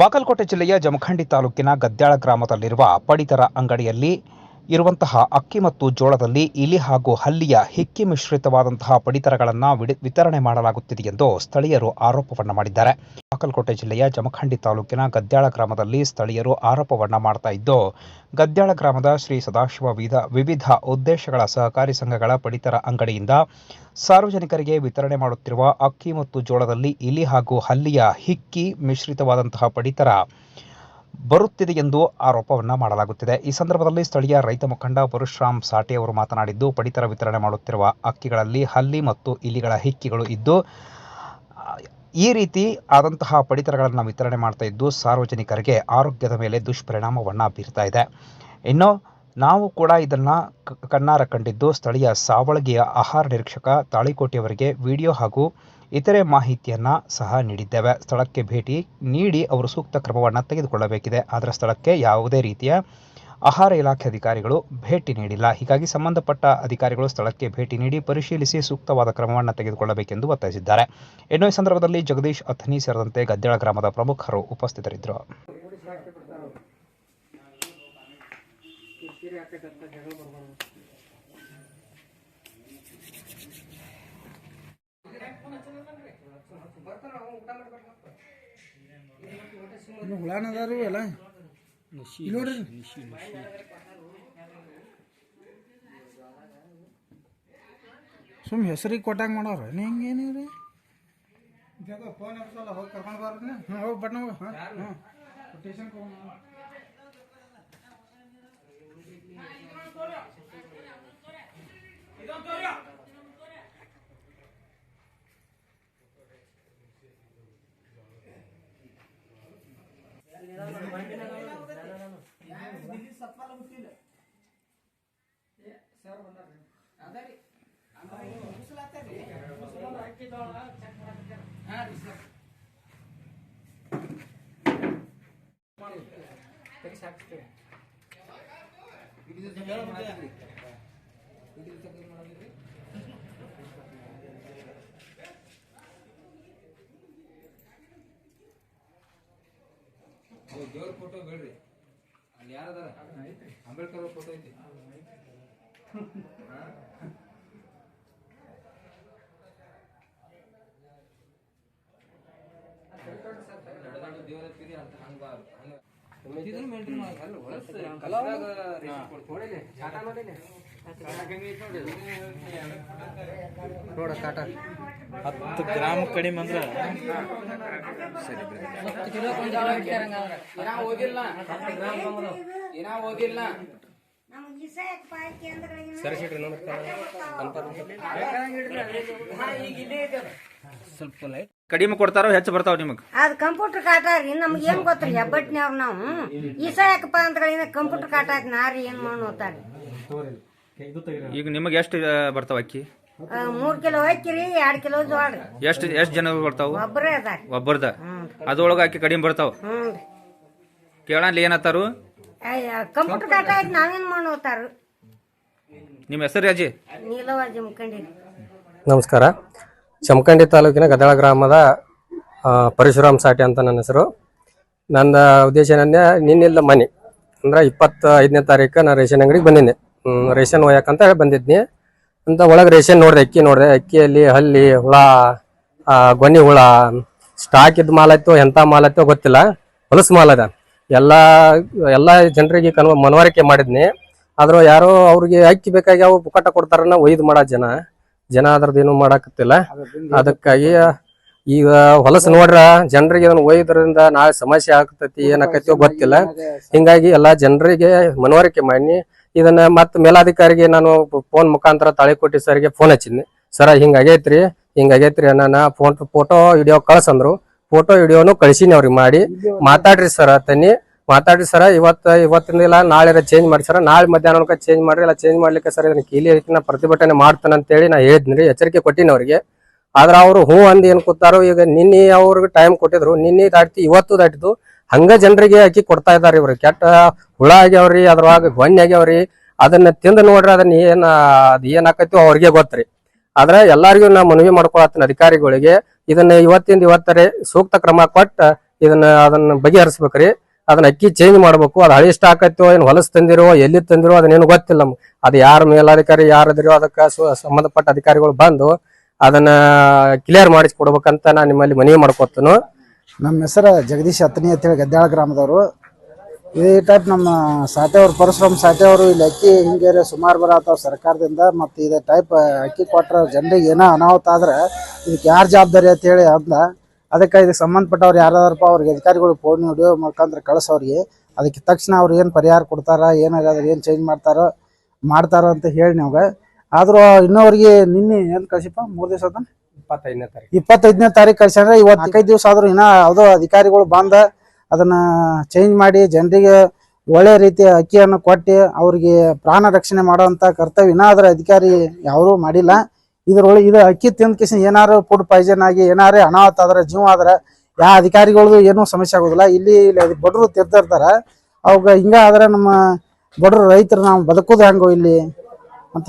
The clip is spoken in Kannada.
ಬಾಗಲಕೋಟೆ ಜಿಲ್ಲೆಯ ಜಮಖಂಡಿ ತಾಲೂಕಿನ ಗದ್ದಾಳ ಗ್ರಾಮದಲ್ಲಿರುವ ಪಡಿತರ ಅಂಗಡಿಯಲ್ಲಿ ಇರುವಂತಹ ಅಕ್ಕಿ ಮತ್ತು ಜೋಳದಲ್ಲಿ ಇಲಿ ಹಾಗೂ ಹಲ್ಲಿಯ ಹಿಕ್ಕಿ ಮಿಶ್ರಿತವಾದಂತಹ ಪಡಿತರಗಳನ್ನು ವಿತರಣೆ ಮಾಡಲಾಗುತ್ತಿದೆ ಎಂದು ಸ್ಥಳೀಯರು ಆರೋಪವನ್ನು ಮಾಡಿದ್ದಾರೆ. ಬಾಗಲಕೋಟೆ ಜಿಲ್ಲೆಯ ಜಮಖಂಡಿ ತಾಲೂಕಿನ ಗದ್ಯಾಳ ಗ್ರಾಮದಲ್ಲಿ ಸ್ಥಳೀಯರು ಆರೋಪವನ್ನು ಮಾಡ್ತಾ ಇದ್ದು, ಗದ್ಯಾಳ ಗ್ರಾಮದ ಶ್ರೀ ಸದಾಶಿವ ವಿಧ, ವಿವಿಧ ಉದ್ದೇಶಗಳ ಸಹಕಾರಿ ಸಂಘಗಳ ಪಡಿತರ ಅಂಗಡಿಯಿಂದ ಸಾರ್ವಜನಿಕರಿಗೆ ವಿತರಣೆ ಮಾಡುತ್ತಿರುವ ಅಕ್ಕಿ ಮತ್ತು ಜೋಳದಲ್ಲಿ ಇಲಿ ಹಾಗೂ ಹಲ್ಲಿಯ ಹಿಕ್ಕಿ ಮಿಶ್ರಿತವಾದಂತಹ ಪಡಿತರ ಬರುತ್ತಿದೆ ಎಂದು ಆರೋಪವನ್ನು ಮಾಡಲಾಗುತ್ತಿದೆ. ಈ ಸಂದರ್ಭದಲ್ಲಿ ಸ್ಥಳೀಯ ರೈತ ಮುಖಂಡ ಪರಶುರಾಮ್ ಸಾಟಿ ಅವರು ಮಾತನಾಡಿದ್ದು, ಪಡಿತರ ವಿತರಣೆ ಮಾಡುತ್ತಿರುವ ಅಕ್ಕಿಗಳಲ್ಲಿ ಹಲ್ಲಿ ಮತ್ತು ಇಲಿಗಳ ಹಿಕ್ಕಿಗಳು ಇದ್ದು, ಈ ರೀತಿ ಆದಂತಹ ಪಡಿತರಗಳನ್ನು ವಿತರಣೆ ಮಾಡ್ತಾ ಇದ್ದು, ಸಾರ್ವಜನಿಕರಿಗೆ ಆರೋಗ್ಯದ ಮೇಲೆ ದುಷ್ಪರಿಣಾಮವನ್ನು ಬೀರ್ತಾ ಇದೆ. ಇನ್ನು ನಾವು ಕೂಡ ಇದನ್ನು ಕಣ್ಣಾರ ಕಂಡಿದ್ದು, ಸ್ಥಳೀಯ ಸಾವಳಗಿಯ ಆಹಾರ ನಿರೀಕ್ಷಕ ತಾಳಿಕೋಟೆಯವರಿಗೆ ವಿಡಿಯೋ ಹಾಗೂ ಇತರೆ ಮಾಹಿತಿಯನ್ನು ಸಹ ನೀಡಿದ್ದೇವೆ. ಸ್ಥಳಕ್ಕೆ ಭೇಟಿ ನೀಡಿ ಅವರು ಸೂಕ್ತ ಕ್ರಮವನ್ನು ತೆಗೆದುಕೊಳ್ಳಬೇಕಿದೆ. ಆದರೆ ಸ್ಥಳಕ್ಕೆ ಯಾವುದೇ ರೀತಿಯ ಆಹಾರ ಇಲಾಖೆ ಅಧಿಕಾರಿಗಳು ಭೇಟಿ ನೀಡಿಲ್ಲ. ಹೀಗಾಗಿ ಸಂಬಂಧಪಟ್ಟ ಅಧಿಕಾರಿಗಳು ಸ್ಥಳಕ್ಕೆ ಭೇಟಿ ನೀಡಿ ಪರಿಶೀಲಿಸಿ ಸೂಕ್ತವಾದ ಕ್ರಮವನ್ನು ತೆಗೆದುಕೊಳ್ಳಬೇಕೆಂದು ಒತ್ತಾಯಿಸಿದ್ದಾರೆ. ಇನ್ನು ಈ ಸಂದರ್ಭದಲ್ಲಿ ಜಗದೀಶ್ ಅಥನಿ ಸೇರಿದಂತೆ ಗದ್ದೆಳ ಗ್ರಾಮದ ಪ್ರಮುಖರು ಉಪಸ್ಥಿತರಿದ್ದರು. ಇನ್ನು ಹುಳಾನ ಅದಾರು ಎಲ್ಲ. ಇಲ್ಲಿ ನೋಡ್ರಿ. ಸುಮ್ ಹೆಸರಿಗೆ ಕೊಟ್ಟಾಗ ಮಾಡೋರು. ಹಿಂಗೇನು ರೀ ಫೋನ್ ಹಚ್ಚಲ್ಲ ಹೋಗಿ ಕರ್ಕೊಂಡು ಬರ್ರಿ ಹೋಗಿ ಬಟ್ ನಾವು ಹಾಂ ಹ್ಞೂ ಸ್ಟೇಷನ್ಗೆ ಹೋಗೋಣ ದೇವ್ರ ಫೋಟೋ ಬೇಡ್ರಿ ಅಲ್ಲಿ ಯಾರದಾರ ಅಂಬೇಡ್ಕರ್ ಅವ್ರ ಫೋಟೋ ಐತಿ ನಡೆದಾಡು ದೇವ್ರ ಐತಿ ಅಂತ ಹಂಗ ಫೋಟೋ ಇದನ್ನ ಅಲ್ಲಿ ಮಾಡಲ್ಲ ಐತೆ ಹೊಲಸ್ದಾಗ ಫೋಟೋ ಕೊಡ್ತೀವಿ. ನೋಡ ಕಾಟ ಹತ್ತು ಗ್ರಾಮ್ ಕಡಿಮೆ ಅಂದ್ರ ಸರಿ ಓದಿಲ್ಲ ಏನ ಓದಿಲ್ಲ ನಮಗೆ ಇಸಾಕ್ ಪಾಯ್ ಕೇಂದ್ರಗಳಿಗೆ ಸ್ವಲ್ಪ ಲೈಟ್ ಕಡಿಮೆ ಕೊಡ್ತಾರೋ ಹೆಚ್ಚು ಬರ್ತಾವ ನಿಮಗೆ ಅದ್ ಕಂಪ್ಯೂಟರ್ ಕಾಟ ರೀ ನಮ್ಗೆ ಏನ್ ಗೊತ್ತ್ರಿ ಹೆಬ್ಬಟ್ನ್ಯಾವ್ ನಾವು ಇಸಾಯಕಪ್ಪ ಅಂತ ಕಂಪ್ಯೂಟರ್ ಕಾಟ ಹಾಕಿ ನಾರಿ ಏನ್ ಮಾಡಿ ಹೋಗ್ತಾರಿ ಈಗ ನಿಮಗೆ ಎಷ್ಟು ಬರ್ತಾವ ಅಕ್ಕಿ ಮೂರ್ ಕಿಲೋ ಅಕ್ಕಿ ರೀ ಎರಡ್ ಕಿಲೋ ಜೋಳ ಎಷ್ಟು ಎಷ್ಟು ಜನ ಬರ್ತಾವ ಒಬ್ಬರೇ ಅದಾರಿ ಒಬ್ಬರದ ಅದ್ರೊಳಗೆ ಅಕ್ಕಿ ಕಡಿಮೆ ಬರ್ತಾವ ಕೇಳಲ್ಲಿ ಏನತ್ತಾರು ಕಂಪ್ಯೂಟರ್ ಡಾಟಾ ಆಯ್ತು ನಾವೇನ್ ಮಾಡೋತಾರ ನಿಮ್ಮ ಹೆಸರು ಅಜ್ಜಿ ನೀಲವ ಮುಖಂಡಿ. ನಮಸ್ಕಾರ. ಚಮಕಂಡಿ ತಾಲೂಕಿನ ಗದಳ ಗ್ರಾಮದ ಪರಶುರಾಮ್ ಸಾಟಿ ಅಂತ ನನ್ನ ಹೆಸರು. ನನ್ನ ಉದ್ದೇಶ ಏನಂದ್ರೆ ನಿನ್ನಿಲ್ಲ ಮನೆ ಅಂದ್ರೆ ಇಪ್ಪತ್ತ ಐದನೇ ತಾರೀಕು ನಾನು ರೇಷನ್ ಅಂಗಡಿಗೆ ಬಂದಿದ್ದೆ. ರೇಷನ್ ಒಯ್ಯಕ್ಕಂತ ಹೇಳಿ ಬಂದಿದ್ನಿ. ಅಂತ ಒಳಗೆ ರೇಷನ್ ನೋಡಿದೆ ಅಕ್ಕಿ ನೋಡಿದೆ ಅಕ್ಕಿಯಲ್ಲಿ ಹಲ್ಲಿ ಹುಳ ಗೊನಿ ಗೊನ್ನಿ ಹುಳ ಸ್ಟಾಕ್ ಇದ್ದ ಮಾಲ್ ಆಯ್ತೋ ಎಂಥ ಮಾಲ್ ಆಯ್ತು ಗೊತ್ತಿಲ್ಲ. ಹೊಲಸು ಮಾಲದ ಅದ. ಎಲ್ಲ ಎಲ್ಲ ಜನರಿಗೆ ಕನ್ವ, ಮನವರಿಕೆ ಮಾಡಿದ್ನಿ. ಆದ್ರೂ ಯಾರೋ ಅವ್ರಿಗೆ ಅಕ್ಕಿ ಬೇಕಾಗಿ ಅವು ಪುಕ್ಕಟ ಕೊಡ್ತಾರನ್ನ ಒಯ್ದು ಮಾಡೋ ಜನ. ಜನ ಅದ್ರದ್ದೇನು ಮಾಡಾಕತ್ತಿಲ್ಲ. ಅದಕ್ಕಾಗಿ ಈಗ ಹೊಲಸು ನೋಡ್ರ, ಜನರಿಗೆ ಅದನ್ನ ಒಯ್ದ್ರಿಂದ ನಾಳೆ ಸಮಸ್ಯೆ ಆಗ್ತೈತಿ ಏನಾಕೈತಿಯೋ ಗೊತ್ತಿಲ್ಲ. ಹಿಂಗಾಗಿ ಎಲ್ಲಾ ಜನರಿಗೆ ಮನವರಿಕೆ ಮಾಡಿ ಇದನ್ನ ಮತ್ ಮೇಲಾಧಿಕಾರಿಗೆ ನಾನು ಫೋನ್ ಮುಖಾಂತರ ತಾಳಿಕೋಟಿ ಸರ್ಗೆ ಫೋನ್ ಹಚ್ಚಿದ್ನಿ. ಸರ, ಹಿಂಗ ಆಗೈತ್ರಿ ಹಿಂಗ ಆಗೈತ್ರಿ ನಾನು ಫೋನ್, ಫೋಟೋ, ವಿಡಿಯೋ ಕಳ್ಸಂದ್ರು. ಫೋಟೋ ವಿಡಿಯೋನು ಕಳ್ಸಿನಿ ಅವ್ರಿಗೆ ಮಾಡಿ. ಮಾತಾಡ್ರಿ ಸರ್ ತನ್ನಿ ಮಾತಾಡ್ರಿ ಸರ್ ಇವತ್ತ ಇವತ್ತಿನ ಇಲ್ಲ ನಾಳೆ ಚೇಂಜ್ ಮಾಡಿ ಸರ್ ನಾಳೆ ಮಧ್ಯಾಹ್ನ ಚೇಂಜ್ ಮಾಡ್ರಿ ಇಲ್ಲ ಚೇಂಜ್ ಮಾಡ್ಲಿಕ್ಕೆ ಸರ್ ಇದನ್ನ ಕೀಲಿ ನಾ ಪ್ರತಿಭಟನೆ ಮಾಡ್ತಾನೆ ಅಂತೇಳಿ ನಾ ಹೇಳಿದ್ನಿ ಎಚ್ಚರಿಕೆ ಕೊಟ್ಟಿನಿ ಅವ್ರಿಗೆ. ಆದ್ರ ಅವ್ರು ಹ್ಞೂ ಅಂದ್ ಏನ್ ಕೂತಾರೋ ಈಗ ನಿನ್ನೆ ಅವ್ರಿಗೆ ಟೈಮ್ ಕೊಟ್ಟಿದ್ರು ನಿನ್ನೆ ದಾಟಿ ಇವತ್ತು ದಾಟಿದ್ದು. ಹಂಗ ಜನರಿಗೆ ಅಕ್ಕಿ ಕೊಡ್ತಾ ಇದಾರೆ ಇವ್ರು. ಕೆಟ್ಟ ಹುಳ ಆಗ್ಯಾವ್ರಿ ಅದ್ರೊಳಗೆ ಗೊಣ್ಣೆ ಆಗ್ಯಾವ್ರಿ. ಅದನ್ನ ತಿಂದು ನೋಡ್ರಿ ಅದನ್ನ ಏನ ಅದ್ ಏನ್ ಆಕೈತಿ ಅವ್ರಿಗೆ ಗೊತ್ತ್ರಿ. ಆದ್ರ ಎಲ್ಲಾರಿಗೂ ನಾ ಮನವಿ ಮಾಡ್ಕೊಳತ್ತಿನ ಅಧಿಕಾರಿಗಳಿಗೆ. ಇದನ್ನ ಇವತ್ತಿಂದ ಇವತ್ತರೆ ಸೂಕ್ತ ಕ್ರಮ ಕೊಟ್ಟು ಇದನ್ನ ಅದನ್ನ ಬಗೆಹರಿಸ್ಬೇಕ್ರಿ. ಅದನ್ನ ಅಕ್ಕಿ ಚೇಂಜ್ ಮಾಡ್ಬೇಕು. ಅದು ಹಳಿ ಸ್ಟಾಕ್ ಆಯ್ತೋ ಏನ್ ಹೊಲಸ್ ತಂದಿರೋ, ಎಲ್ಲಿ ತಂದಿರೋ, ಅದನ್ನೇನು ಗೊತ್ತಿಲ್ಲ ನಮ್ಗೆ. ಅದು ಯಾರ ಮೇಲಾಧಿಕಾರಿ ಯಾರದಿರೋ ಅದಕ್ಕೆ ಸಂಬಂಧಪಟ್ಟ ಅಧಿಕಾರಿಗಳು ಬಂದು ಅದನ್ನ ಕ್ಲಿಯರ್ ಮಾಡಿಸ್ಕೊಡ್ಬೇಕಂತ ನಾನು ನಿಮ್ಮಲ್ಲಿ ಮನವಿ ಮಾಡ್ಕೊತನು. ನಮ್ಮ ಹೆಸರು ಜಗದೀಶ್ ಅತ್ನಿ ಅಂತೇಳಿ ಗದ್ದಾಳ ಗ್ರಾಮದವರು. ಇದೇ ಟೈಪ್ ನಮ್ಮ ಸಾಟೆಯವರು ಪರಶುರಾಮ್ ಸಾಟೆಯವರು ಇಲ್ಲಿ ಅಕ್ಕಿ ಹಿಂಗೇರಿ ಸುಮಾರು ಬರತ್ತಾವ ಸರ್ಕಾರದಿಂದ, ಮತ್ತು ಇದೇ ಟೈಪ್ ಅಕ್ಕಿ ಕೊಟ್ಟರೆ ಜನರಿಗೆ ಏನೋ ಅನಾಹುತ ಆದ್ರೆ ಇದಕ್ಕೆ ಯಾರು ಜವಾಬ್ದಾರಿ ಅಂತ ಹೇಳಿ ಅಂದ್ಲ ಅದಕ್ಕೆ ಇದಕ್ಕೆ ಸಂಬಂಧಪಟ್ಟವ್ರು ಯಾರಾದ್ರಪ್ಪ ಅವ್ರಿಗೆ ಅಧಿಕಾರಿಗಳು ಫೋನ್ ವಿಡಿಯೋ ಮುಖಾಂತರ ಕಳಿಸೋರಿಗೆ. ಅದಕ್ಕೆ ತಕ್ಷಣ ಅವ್ರು ಏನು ಪರಿಹಾರ ಕೊಡ್ತಾರ ಏನಾಗದ ಏನು ಚೇಂಜ್ ಮಾಡ್ತಾರೋ ಮಾಡ್ತಾರ ಅಂತ ಹೇಳಿ ನಮ್ಗೆ ಆದರೂ ಇನ್ನೋರಿಗೆ ನಿನ್ನೆ ಏನು ಕಳಿಸಿಪ್ಪ? ಮೂರು ದಿವಸ ಅದನ್ನ ಇಪ್ಪತ್ತೈದನೇ ತಾರೀಕು. ಇಪ್ಪತ್ತೈದನೇ ತಾರೀಕು ಇವತ್ತು ನಾಲ್ಕೈದು ದಿವಸ ಆದ್ರೂ ಇನ್ನ ಯಾವುದೋ ಅಧಿಕಾರಿಗಳು ಬಂದ ಅದನ್ನ ಚೇಂಜ್ ಮಾಡಿ ಜನರಿಗೆ ಒಳ್ಳೆ ರೀತಿಯ ಅಕ್ಕಿಯನ್ನು ಕೊಟ್ಟು ಅವ್ರಿಗೆ ಪ್ರಾಣ ರಕ್ಷಣೆ ಮಾಡುವಂತ ಕರ್ತವ್ಯ ಇನ್ನ ಅದರ ಅಧಿಕಾರಿ ಯಾರೂ ಮಾಡಿಲ್ಲ. ಇದ್ರೊಳಗೆ ಇದು ಅಕ್ಕಿ ತಿಂದ ಏನಾರು ಫುಡ್ ಪಾಯ್ಸನ್ ಆಗಿ ಏನಾರೇ ಅನಾಹುತ ಆದ್ರೆ ಜೀವ ಆದ್ರೆ ಯಾವ ಅಧಿಕಾರಿಗಳದು ಏನೂ ಸಮಸ್ಯೆ ಆಗೋದಿಲ್ಲ. ಇಲ್ಲಿ ಇಲ್ಲಿ ಬಡರು ತಿರ್ತಿರ್ತಾರ ಅವಾಗ ಹಿಂಗ ಆದ್ರೆ ನಮ್ಮ ಬಡ್ರು ರೈತರು ನಾವು ಬದುಕೋದು ಹೆಂಗೋ ಇಲ್ಲಿ ಅಂತ